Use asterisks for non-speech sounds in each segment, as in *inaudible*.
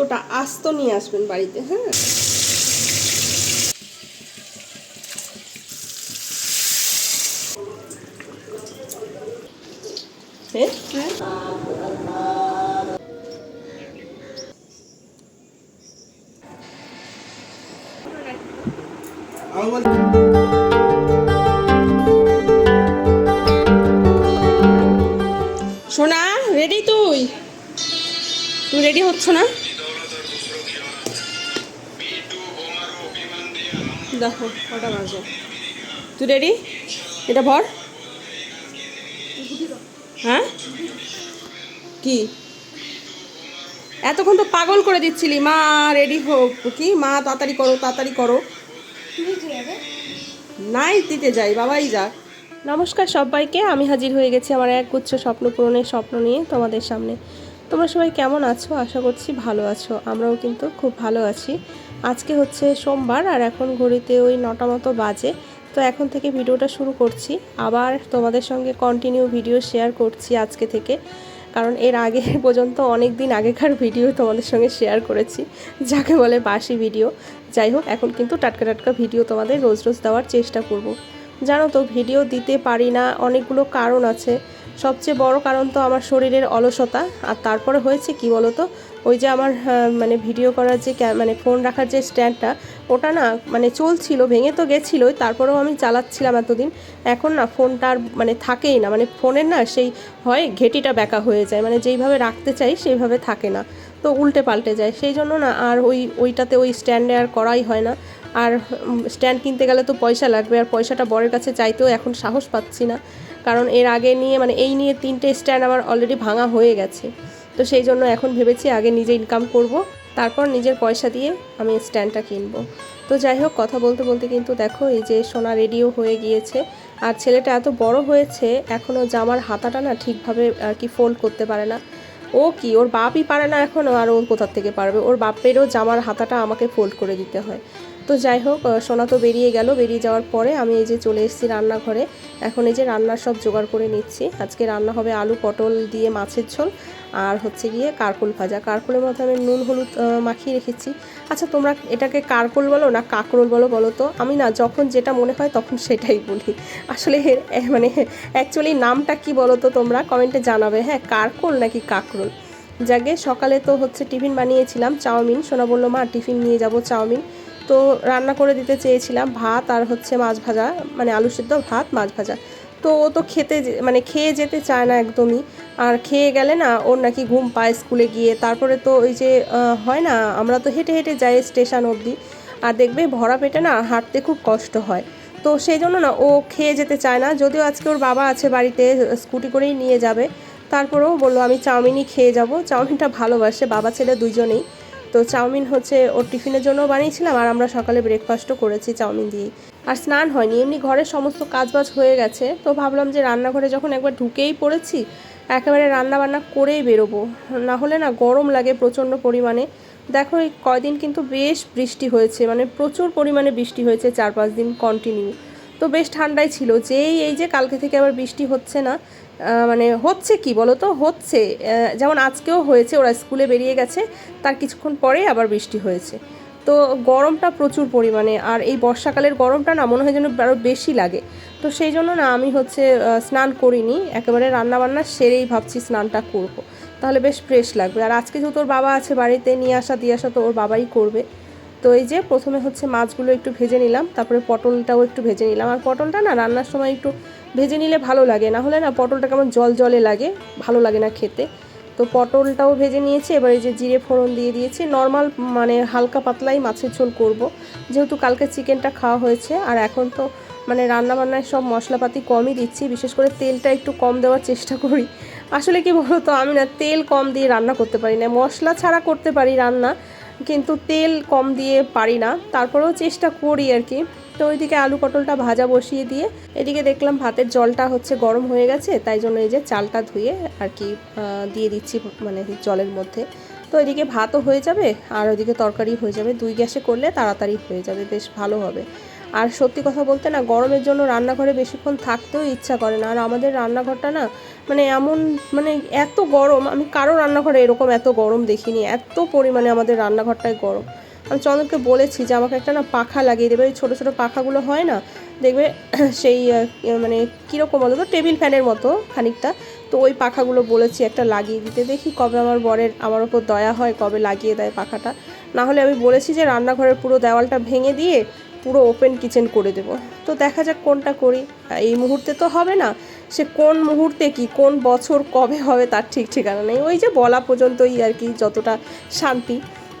জুতোটা আস্ত নিয়ে আসবেন বাড়িতে হ্যাঁ? হ্যাঁ সোনা রেডি তুই? তুই রেডি হচ্ছ না? দেখো, কটা বাজে। তুই রেডি এটা ভর। হ্যাঁ? কি? এতক্ষণ তো পাগল করে দিচ্ছিলি। মা রেডি হোক কি? মা, তাড়াতাড়ি করো তাড়াতাড়ি করো। নাই, দিতে যাই, বাবাই যাক নমস্কার সবাইকে, আমি হাজির হয়ে গেছি আমার এক গুচ্ছ স্বপ্ন পূরণের স্বপ্ন নিয়ে তোমাদের সামনে। তোমরা সবাই কেমন আছো? আশা করছি ভালো আছো। আমরাও কিন্তু খুব ভালো আছি। আজকে হচ্ছে সোমবার আর এখন ঘড়িতে ওই নটা মতো বাজে। তো এখন থেকে ভিডিওটা শুরু করছি। আবার তোমাদের সঙ্গে কন্টিনিউ ভিডিও শেয়ার করছি আজকে থেকে। কারণ এর আগে *laughs* পর্যন্ত অনেক দিন আগেকার ভিডিও তোমাদের সঙ্গে শেয়ার করেছি। যাকে বলে বাসি ভিডিও যাই হোক, এখন কিন্তু টাটকা টাটকা ভিডিও তোমাদের রোজ রোজ দেওয়ার চেষ্টা করব। জানো তো ভিডিও দিতে পারি না, অনেকগুলো কারণ আছে। সবচেয়ে বড় কারণ তো আমার শরীরের অলসতা। আর তারপরে হয়েছে কি বলো তো ওই যে আমার মানে ভিডিও করার যে মানে ফোন রাখার যে স্ট্যান্ডটা ওটা না মানে চলছিল, ভেঙে তো গেছিলোই, তারপরেও আমি চালাচ্ছিলাম এতদিন। এখন না ফোনটা আর মানে থাকেই না মানে ফোনের না সেই হয় ঘেটিটা ব্যাকা হয়ে যায় মানে যেইভাবে রাখতে চাই সেইভাবে থাকে না, তো উল্টে পাল্টে যায়। সেই জন্য না আর ওই, ওইটাতে ওই স্ট্যান্ডে আর করাই হয় না। আর স্ট্যান্ড কিনতে গেলে তো পয়সা লাগবে, আর পয়সাটা বরের কাছে চাইতেও এখন সাহস পাচ্ছি না। কারণ এর আগে নিয়ে মানে এই নিয়ে তিনটে স্ট্যান্ড আমার অলরেডি ভাঙা হয়ে গেছে। তো সেই জন্য এখন ভেবেছি আগে নিজে ইনকাম করব, তারপর নিজের পয়সা দিয়ে আমি স্ট্যান্ডটা কিনবো। তো যাই হোক, কথা বলতে বলতে কিন্তু দেখো, এই যে সোনা রেডিও হয়ে গিয়েছে, আর ছেলেটা এত বড় হয়েছে এখনও জামার হাতাটা না ঠিকভাবে আর কি ফোল্ড করতে পারে না। ও কি, ওর বাপই পারে না এখনও আর ও কোথার থেকে পারবে? ওর বাপেরও জামার হাতাটা আমাকে ফোল্ড করে দিতে হয়। তো যাই হোক সোনা তো বেরিয়ে গেল। বেরিয়ে যাওয়ার পরে আমি এই যে চলে এসেছি রান্নাঘরে। এখন এই যে রান্নার সব জোগাড় করে নিচ্ছি। আজকে রান্না হবে আলু পটল দিয়ে মাছের ঝোল আর হচ্ছে গিয়ে কারকুল ভাজা। কারকুলের মধ্যে আমি নুন, হলুদ মাখিয়ে রেখেছি। আচ্ছা তোমরা এটাকে কারকুল বলো না কাকরোল বলো বলো তো? আমি না যখন যেটা মনে হয় তখন সেটাই বলি। আসলে মানে অ্যাকচুয়ালি নামটা কি বলো তো তোমরা? কমেন্টে জানাবে। হ্যাঁ কারকোল নাকি কাকরোল? যাকে সকালে তো হচ্ছে টিফিন বানিয়েছিলাম, চাউমিন। সোনা বলল, মা, টিফিন নিয়ে যাব চাউমিন। তো রান্না করে দিতে চেয়েছিলাম ভাত আর হচ্ছে মাছ ভাজা মানে আলু সিদ্ধ, ভাত, মাছ ভাজা। তো ও তো খেতে মানে খেয়ে যেতে চায় না একদমই। আর খেয়ে গেলে না ওর নাকি ঘুম পায় স্কুলে গিয়ে। তারপরে তো ওই যে হয় না, আমরা তো হেঁটে হেঁটে যাই স্টেশন অবধি। আর দেখবে ভরা পেটে না হাঁটতে খুব কষ্ট হয়। তো সেই জন্য না ও খেয়ে যেতে চায় না। যদিও আজকে ওর বাবা আছে বাড়িতে, স্কুটি করেই নিয়ে যাবে। তারপরেও বলল, আমি চাউমিনই খেয়ে যাব। চাউমিনটা ভালোবাসে, বাবা ছেলে দুইজনেই তো চাউমিন হচ্ছে ওর টিফিনের জন্য বানিয়েছিলাম, আর আমরা সকালে ব্রেকফাস্টও করেছি চাউমিন দিয়ে আর স্নান হয়নি, এমনি ঘরের সমস্ত কাজবাজ হয়ে গেছে, তো ভাবলাম যে রান্নাঘরে যখন একবার ঢুকেই পড়েছি, একেবারে রান্না বান্না করেই বেরোবো। না হলে না গরম লাগে প্রচণ্ড পরিমাণে। দেখো এই কয়দিন কিন্তু বেশ বৃষ্টি হয়েছে মানে প্রচুর পরিমাণে বৃষ্টি হয়েছে চার পাঁচ দিন কন্টিনিউ তো বেশ ঠান্ডাই ছিল, যেই এই যে কালকে থেকে আবার বৃষ্টি হচ্ছে না মানে হচ্ছে কি বলো তো হচ্ছে যেমন আজকেও হয়েছে, ওরা স্কুলে বেরিয়ে গেছে, তার কিছুক্ষণ পরেই আবার বৃষ্টি হয়েছে। তো গরমটা প্রচুর পরিমাণে, আর এই বর্ষাকালের গরমটা না মনে হয় যেন আরও বেশি লাগে। তো সেই জন্য না আমি হচ্ছে স্নান করিনি, একেবারে রান্নাবান্না সেরেই ভাবছি স্নানটা করব। তাহলে বেশ ফ্রেশ লাগবে। আর আজকে যেহেতু ওর বাবা আছে বাড়িতে, নিয়ে আসা, দিয়ে আসা তো ওর বাবাই করবে। তো এই যে প্রথমে হচ্ছে মাছগুলো একটু ভেজে নিলাম, তারপরে পটলটাও একটু ভেজে নিলাম। আর পটলটা না রান্নার সময় একটু ভেজে নিলে ভালো লাগে, না হলে না পটলটা কেমন জল জলে লাগে, ভালো লাগে না খেতে। তো পটলটাও ভেজে নিয়েছি, এবার এই যে জিরে ফোড়ন দিয়ে দিয়েছি। নর্মাল মানে হালকা পাতলাই মাছের ঝোল করব, যেহেতু কালকে চিকেনটা খাওয়া হয়েছে। আর এখন তো মানে রান্না বান্নায় সব মশলাপাতি কমই দিচ্ছি, বিশেষ করে তেলটা একটু কম দেওয়ার চেষ্টা করি। আসলে কি বলো তো আমি না তেল কম দিয়ে রান্না করতে পারি না, মশলা ছাড়া করতে পারি রান্না। কিন্তু তেল কম দিয়ে পারি না, তারপরেও চেষ্টা করি আর কি। তো ওইদিকে আলু পটলটা ভাজা বসিয়ে দিয়ে এদিকে দেখলাম ভাতের জলটা হচ্ছে গরম হয়ে গেছে, তাই জন্য এই যে চালটা ধুয়ে আর কি দিয়ে দিচ্ছি মানে জলের মধ্যে। তো এদিকে ভাতও হয়ে যাবে আর ওইদিকে তরকারি হয়ে যাবে। দুই গ্যাসে করলে তাড়াতাড়ি হয়ে যাবে, বেশ ভালো হবে। আর সত্যি কথা বলতে না, গরমের জন্য রান্নাঘরে বেশিক্ষণ থাকতেও ইচ্ছা করে না। আর আমাদের রান্নাঘরটা না মানে এমন মানে এত গরম, আমি কারও রান্নাঘরে এরকম এত গরম দেখিনি, এত পরিমাণে আমাদের রান্নাঘরটায় গরম। আমি চন্দনকে বলেছি যে, আমাকে একটা না পাখা লাগিয়ে দেবে। ওই ছোটো ছোটো পাখাগুলো হয় না, দেখবে *clears throat* সেই মানে কীরকম বলো তো টেবিল ফ্যানের মতো খানিকটা। তো ওই পাখাগুলো বলেছি একটা লাগিয়ে দিতে, দেখি কবে আমার বরের, আমার ওপর দয়া হয় কবে লাগিয়ে দেয় পাখাটা। না হলে আমি বলেছি যে, রান্নাঘরের পুরো দেওয়ালটা ভেঙে দিয়ে পুরো ওপেন কিচেন করে দেব। তো দেখা যাক কোনটা করি। এই মুহূর্তে তো হবে না, সে কোন মুহূর্তে কি, কোন বছর কবে হবে তার ঠিক ঠিকানা নেই। ওই যে বলা পর্যন্তই আর কি যতটা শান্তি।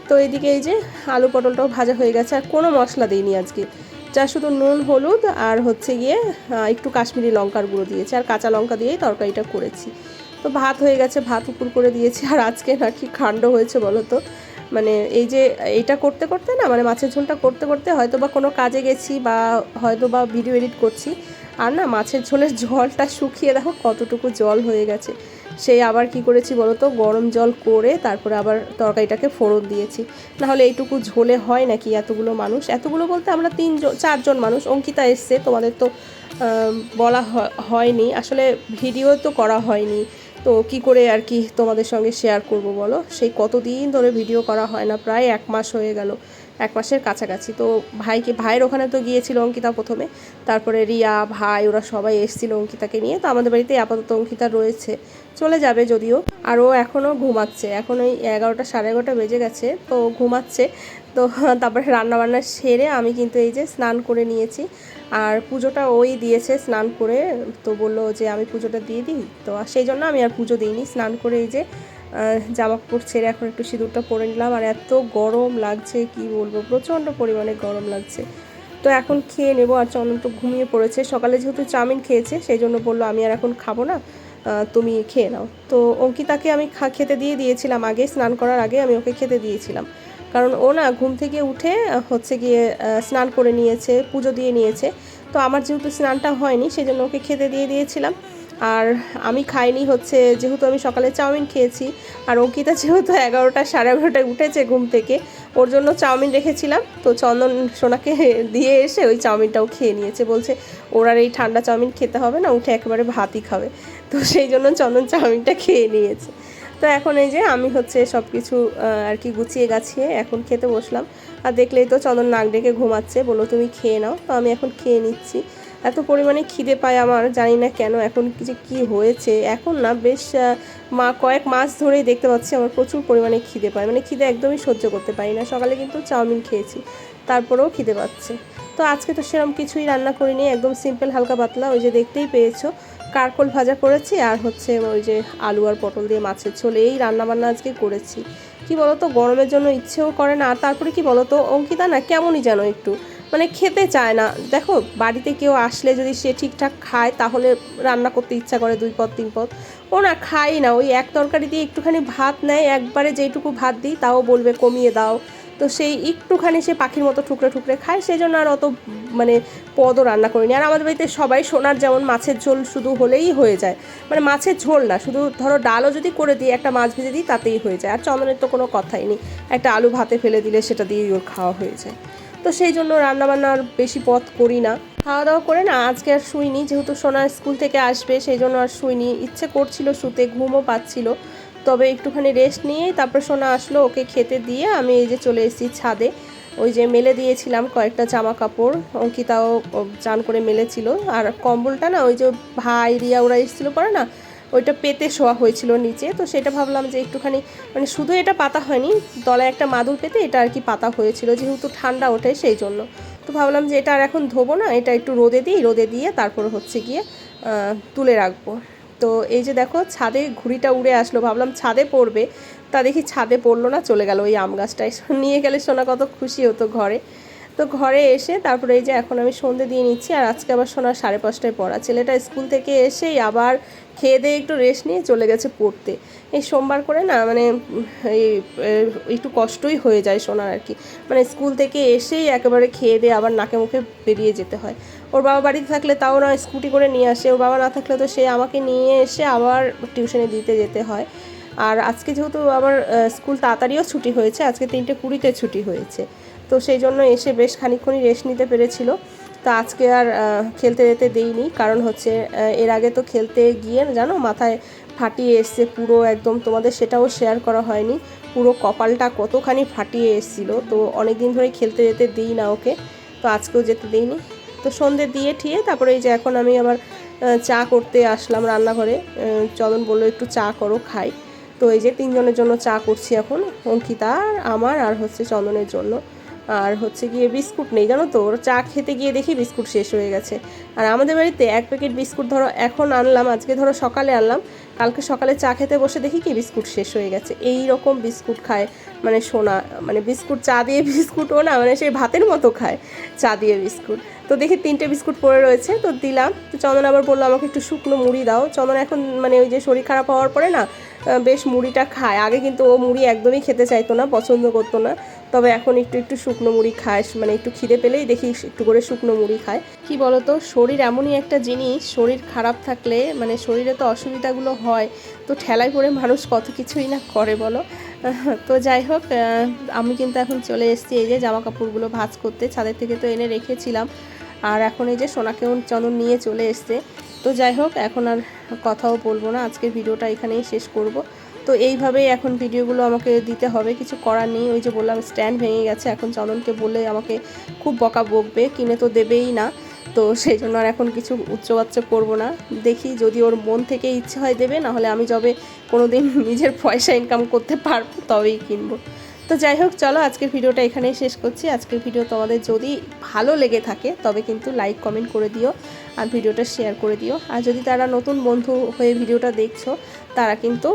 তো এদিকে এই যে আলু পটলটাও ভাজা হয়ে গেছে, আর কোনো মশলা দিইনি আজকে। যা শুধু নুন, হলুদ আর হচ্ছে গিয়ে একটু কাশ্মীরি লঙ্কার গুঁড়ো দিয়েছি, আর কাঁচা লঙ্কা দিয়েই তরকারিটা করেছি। তো ভাত হয়ে গেছে, ভাত উপর করে দিয়েছি, আর আজকে নাকি কাণ্ড হয়েছে বলো তো মানে এই যে এইটা করতে করতে না মানে মাছের ঝোলটা করতে করতে হয়তো বা কোনো কাজে গেছি বা হয়তো বা ভিডিও এডিট করছি, আর না মাছের ঝোলের জলটা শুকিয়ে দেখো কতটুকু জল হয়ে গেছে। সেই আবার কি করেছি বলো তো গরম জল করে তারপরে আবার তরকারিটাকে ফোড়ন দিয়েছি। নাহলে এইটুকু ঝোলে হয় নাকি এতগুলো মানুষ? এতগুলো বলতে আমরা তিনজন, চারজন মানুষ। অঙ্কিতা এসছে, তোমাদের তো বলা হয়নি। আসলে ভিডিও তো করা হয়নি। তো কি করে আর কি তোমাদের সঙ্গে শেয়ার করব বলো? সেই কতদিন ধরে ভিডিও করা হয় না? প্রায় এক মাস হয়ে গেল। এক মাসের কাছাকাছি। তো ভাইকে ভাইয়ের ওখানে তো গিয়েছিল অঙ্কিতা প্রথমে। তারপরে রিয়া, ভাই, ওরা সবাই এসেছিল অঙ্কিতাকে নিয়ে। তো আমাদের বাড়িতে আপাতত অঙ্কিতা রয়েছে। চলে যাবে যদিও। আর ও এখনও ঘুমাচ্ছে। এখন ওই এগারোটা সাড়ে এগারোটা বেজে গেছে। তো ঘুমাচ্ছে। তো তারপরে রান্নাবান্না সেরে আমি কিন্তু এই যে স্নান করে নিয়েছি। আর পুজোটা ওই দিয়েছে স্নান করে। তো বলল যে, আমি পুজোটা দিয়ে দিই? তো সেই জন্য আমি আর পুজো দিইনি। স্নান করে এই যে জামা কাপড় ছেড়ে এখন একটু সিঁদুরটা পরে নিলাম। আর এত গরম লাগছে, কি বলব? প্রচণ্ড পরিমাণে গরম লাগছে। তো এখন খেয়ে নেব। আর চন্দন তো ঘুমিয়ে পড়েছে। সকালে যেহেতু চাউমিন খেয়েছে, সেই জন্য বলল, আমি আর এখন খাব না। তুমি খেয়ে নাও। তো অঙ্কিতাকে আমি খেতে দিয়ে দিয়েছিলাম আগে, স্নান করার আগে আমি ওকে খেতে দিয়েছিলাম। কারণ ও না ঘুম থেকে উঠে হচ্ছে গিয়ে স্নান করে নিয়েছে, পুজো দিয়ে নিয়েছে। তো আমার যেহেতু স্নানটা হয়নি, সেই জন্য ওকে খেতে দিয়ে দিয়েছিলাম। আর আমি খাইনি হচ্ছে, যেহেতু আমি সকালে চাউমিন খেয়েছি, আর অঙ্কিতা যেহেতু এগারোটা, সাড়ে এগারোটায় উঠেছে ঘুম থেকে, ওর জন্য চাউমিন রেখেছিলাম। তো চন্দন সোনাকে দিয়ে এসে ওই চাউমিনটাও খেয়ে নিয়েছে, বলছে ওর আর এই ঠান্ডা চাউমিন খেতে হবে না, উঠে একেবারে ভাতই খাবে। তো সেই জন্য চন্দন চাউমিনটা খেয়ে নিয়েছে। তো এখন এই যে আমি হচ্ছে সব কিছু আর কি গুছিয়ে গাছিয়ে এখন খেতে বসলাম। আর দেখলেই তো চন্দন নাক ডেকে ঘুমাচ্ছে বলো তুমি খেয়ে নাও। তো আমি এখন খেয়ে নিচ্ছি। এত পরিমাণে খিদে পায় আমার, জানি না কেন, এখন যে কী হয়েছে। এখন না বেশ মা কয়েক মাস ধরেই দেখতে পাচ্ছি আমার প্রচুর পরিমাণে খিদে পায়। মানে খিদে একদমই সহ্য করতে পারি না। সকালে কিন্তু চাউমিন খেয়েছি, তারপরেও খিদে পাচ্ছে। তো আজকে তো সেরকম কিছুই রান্না করিনি, একদম সিম্পল হালকা পাতলা, ওই যে দেখতেই পেয়েছ। কারকোল ভাজা করেছি, আর হচ্ছে ওই যে আলু আর পটল দিয়ে মাছের ঝোল, এই রান্না বান্না আজকে করেছি। কি বলতো, গরমের জন্য ইচ্ছেও করে না, আর তারপরে কি বলতো, অঙ্কিতা না কেমনই যেন একটু। মানে খেতে চায় না। দেখো, বাড়িতে কেউ আসলে যদি সে ঠিকঠাক খায়, তাহলে রান্না করতে ইচ্ছা করে দুই পদ, তিন পদ। ও না খাই না। ওই এক তরকারি দিয়ে একটুখানি ভাত নেয়, একবারে যেইটুকু ভাত দিই, তাও বলবে কমিয়ে দাও। তো সেই একটুখানি সে পাখির মতো ঠুকরে ঠুকরে খায় সেই জন্য আর অত মানে পদও রান্না করিনি। আর আমাদের বাড়িতে সবাই সোনার যেমন মাছের ঝোল শুধু হলেই হয়ে যায়। মানে মাছের ঝোল না, শুধু ধরো ডালও যদি করে দিই, একটা মাছ ভেজে দিই, তাতেই হয়ে যায়। আর চন্দনের তো কোনো কথাই নেই। একটা আলু ভাতে ফেলে দিলে সেটা দিয়েই ওর খাওয়া হয়ে যায়। তো সেই জন্য রান্নাবান্নার বেশি পথ করি না। খাওয়া দাওয়া করে না, আজকে আর শুইনি, যেহেতু সোনা স্কুল থেকে আসবে, সেই জন্য আর শুইনি। ইচ্ছে করছিল শুতে, ঘুমও পাচ্ছিল। তবে একটুখানি রেস্ট নিয়েই তারপর সোনা আসলো, ওকে খেতে দিয়ে আমি এই যে চলে এসেছি ছাদে। ওই যে মেলে দিয়েছিলাম কয়েকটা জামা কাপড় অঙ্কিতাও চান করে মেলেছিল। আর কম্বলটা না, ওই যে ভাই রিয়া, ওরা এসেছিল পরে না ওইটা পেতে শোয়া হয়েছিল নিচে, তো সেটা ভাবলাম যে একটুখানি মানে শুধু এটা পাতা হয়নি, তলায় একটা মাদুর পেতে এটা আর কি পাতা হয়েছিল, যেহেতু ঠান্ডা ওঠে সেই জন্য। তো ভাবলাম যে এটা আর এখন ধোবো না, এটা একটু রোদে দিই, রোদে দিয়ে তারপর হচ্ছে গিয়ে তুলে রাখব। তো এই যে দেখো, ছাদে ঘুড়িটা উড়ে আসলো, ভাবলাম ছাদে পড়বে, তা দেখি ছাদে পড়ল না, চলে গেল ওই আম গাছটায়। *laughs* নিয়ে গেলে সোনা কত খুশি হতো ঘরে। তো ঘরে এসে তারপরে এই যে এখন আমি সন্ধে দিয়ে নিচ্ছি, আর আজকে আবার সোনা সাড়ে পাঁচটায় পড়া। ছেলেটা স্কুল থেকে এসেই আবার খেয়ে দিয়ে একটু রেস্ট নিয়ে চলে গেছে পড়তে। এই সোমবার করে না মানে এই একটু কষ্টই হয়ে যায় সোনার আর কি। মানে স্কুল থেকে এসেই একেবারে খেয়ে দিয়ে আবার নাকে মুখে বেরিয়ে যেতে হয়। ওর বাবা বাড়িতে থাকলে তাও না স্কুটি করে নিয়ে আসে, ওর বাবা না থাকলে তো সে আমাকে নিয়ে এসে আবার টিউশনে দিতে যেতে হয়। আর আজকে যেহেতু আবার স্কুল তাড়াতাড়িও ছুটি হয়েছে, আজকে তিনটে কুড়িতে ছুটি হয়েছে। তো সেই জন্য এসে বেশ খানিকক্ষণই রেস্ট নিতে পেরেছিল। তো আজকে আর খেলতে যেতে দেইনি। কারণ হচ্ছে এর আগে তো খেলতে গিয়ে জানো মাথায় ফাটিয়ে এসছে পুরো একদম তোমাদের সেটাও শেয়ার করা হয়নি। পুরো কপালটা কতখানি ফাটিয়ে এসেছিল। তো অনেক দিন ধরে খেলতে যেতে দিই না ওকে। তো আজকেও যেতে দিইনি। তো সন্ধে দিয়ে ঠিয়ে তারপরে এই যে এখন আমি আবার চা করতে আসলাম রান্নাঘরে। আহ, চন্দন বলল একটু চা করো খাই। তো এই যে তিনজনের জন্য চা করছি এখন অঙ্কিতা আর আমার আর হচ্ছে চন্দনের জন্য। আর হচ্ছে গিয়ে বিস্কুট নেই, জানো তো? ওর চা খেতে গিয়ে দেখি বিস্কুট শেষ হয়ে গেছে। আর আমাদের বাড়িতে এক প্যাকেট বিস্কুট ধরো এখন আনলাম, আজকে ধরো সকালে আনলাম। কালকে সকালে চা খেতে বসে দেখি কি বিস্কুট শেষ হয়ে গেছে। এই রকম বিস্কুট খায় মানে সোনা মানে বিস্কুট, চা দিয়ে বিস্কুটও না মানে সেই ভাতের মতো খায়, চা দিয়ে বিস্কুট। তো দেখি তিনটে বিস্কুট পড়ে রয়েছে, তো দিলাম। তো চন্দন আবার বলল, আমাকে একটু শুকনো মুড়ি দাও। চন্দন এখন মানে ওই যে শরীর খারাপ হওয়ার পরে না বেশ মুড়িটা খায়। আগে কিন্তু ও মুড়ি একদমই খেতে চাইতো না, পছন্দ করতো না। তবে এখন একটু একটু শুকনো মুড়ি খায় মানে একটু খিদে পেলেই দেখি একটু করে শুকনো মুড়ি খায়। কি বলতো, শরীর এমনই একটা জিনিস, শরীর খারাপ থাকলে মানে শরীরে তো অসুবিধাগুলো হয়, তো ঠেলায় পড়ে মানুষ কত কিছুই না করে বলো। *laughs* তো যাই হোক আমি কিন্তু এখন চলে এসেছি এই যে জামা কাপড়গুলো ভাজ করতে, ছাদের থেকে তো এনে রেখেছিলাম। আর এখন এই যে সোনাকেও চন্দন নিয়ে চলে এসছে। তো যাই হোক, এখন আর কথাও বলব না, আজকের ভিডিওটা এখানেই শেষ করব। তো এইভাবেই এখন ভিডিওগুলো আমাকে দিতে হবে। কিছু করার নেই। ওই যে বললাম স্ট্যান্ড ভেঙে গেছে। এখন চন্দনকে বলে আমাকে খুব বকা বকবে। কিনে তো দেবেই না। তো সেই জন্য আর এখন কিছু উচ্চবাচ্চ করব না। দেখি যদি ওর মন থেকে ইচ্ছে হয় দেবে, নাহলে আমি যবে কোনো দিন *laughs* নিজের পয়সা ইনকাম করতে পারব, তবেই কিনবো। তো যাই হোক, চলো আজকের ভিডিওটা এখানেই শেষ করছি। আজকের ভিডিও তোমাদের যদি ভালো লেগে থাকে, তবে কিন্তু লাইক কমেন্ট করে দিও আর ভিডিওটা শেয়ার করে দিও। আর যদি তারা নতুন বন্ধু হয়ে ভিডিওটা দেখছ, তারা কিন্তু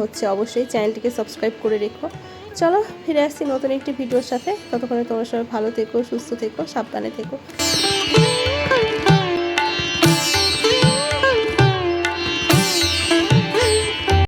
হচ্ছে অবশ্যই চ্যানেলটিকে সাবস্ক্রাইব করে রেখো। চলো, ফিরে আসছি নতুন একটি ভিডিওর সাথে। ততক্ষণে তোমার সবাই ভালো থেকো, সুস্থ থেকো, সাবধানে থেকো।